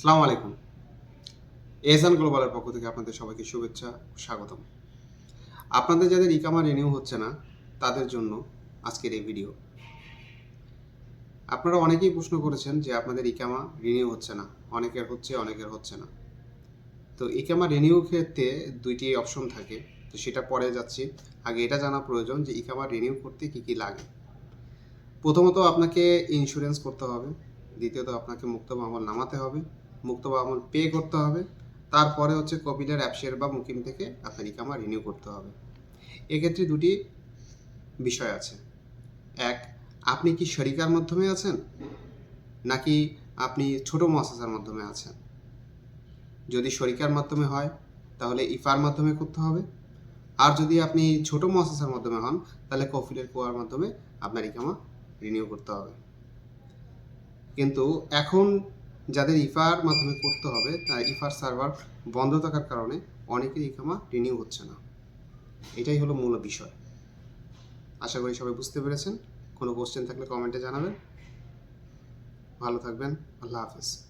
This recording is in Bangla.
সালামু আলাইকুম। এহসান গ্লোবালের পক্ষ থেকে আপনাদের সবাইকে শুভেচ্ছা স্বাগতম। আপনাদের যাদের ইকামা রিনিউ হচ্ছে না, তাদের জন্য আজকের এই ভিডিও। আপনারা অনেকেই প্রশ্ন করেছেন যে আপনাদের ইকামা রিনিউ হচ্ছে না, অনেকের হচ্ছে অনেকের হচ্ছে না। তো ইকামা রিনিউ ক্ষেত্রে দুইটি অপশন থাকে, তো সেটা পরে যাচ্ছি। আগে এটা জানা প্রয়োজন যে ইকামা রিনিউ করতে কী কী লাগে। প্রথমত আপনাকে ইন্স্যুরেন্স করতে হবে, দ্বিতীয়ত আপনাকে মুক্ত আমল নামাতে হবে মুক্ত আমল পে করতে হবে। তারপরে হচ্ছে কপিলের অ্যাপসের বা মুকিম থেকে আপনার ইকামা রিনিউ করতে হবে। এক্ষেত্রে দুটি বিষয় আছে। এক, আপনি কি শরিকার মাধ্যমে আছেন? নাকি আপনি ছোট মহাসাসার মাধ্যমে আছেন? যদি শরিকার মাধ্যমে হয়, তাহলে ইফার মাধ্যমে করতে হবে। আর যদি আপনি ছোট মহাসাসার মাধ্যমে হন, তাহলে কফিলের কুয়ার মাধ্যমে আপনার ইকামা রিনিউ করতে হবে। কিন্তু এখন যাদের ইফার মাধ্যমে করতে হবে ইফার সার্ভার বন্ধ থাকার কারণে অনেকের ইকামা রিনিউ হচ্ছে না। এটাই হলো মূল বিষয়। আশা করি সবাই বুঝতে পেরেছেন। কোনো কোশ্চেন থাকলে কমেন্টে জানাবেন। ভালো থাকবেন। আল্লাহ হাফেজ।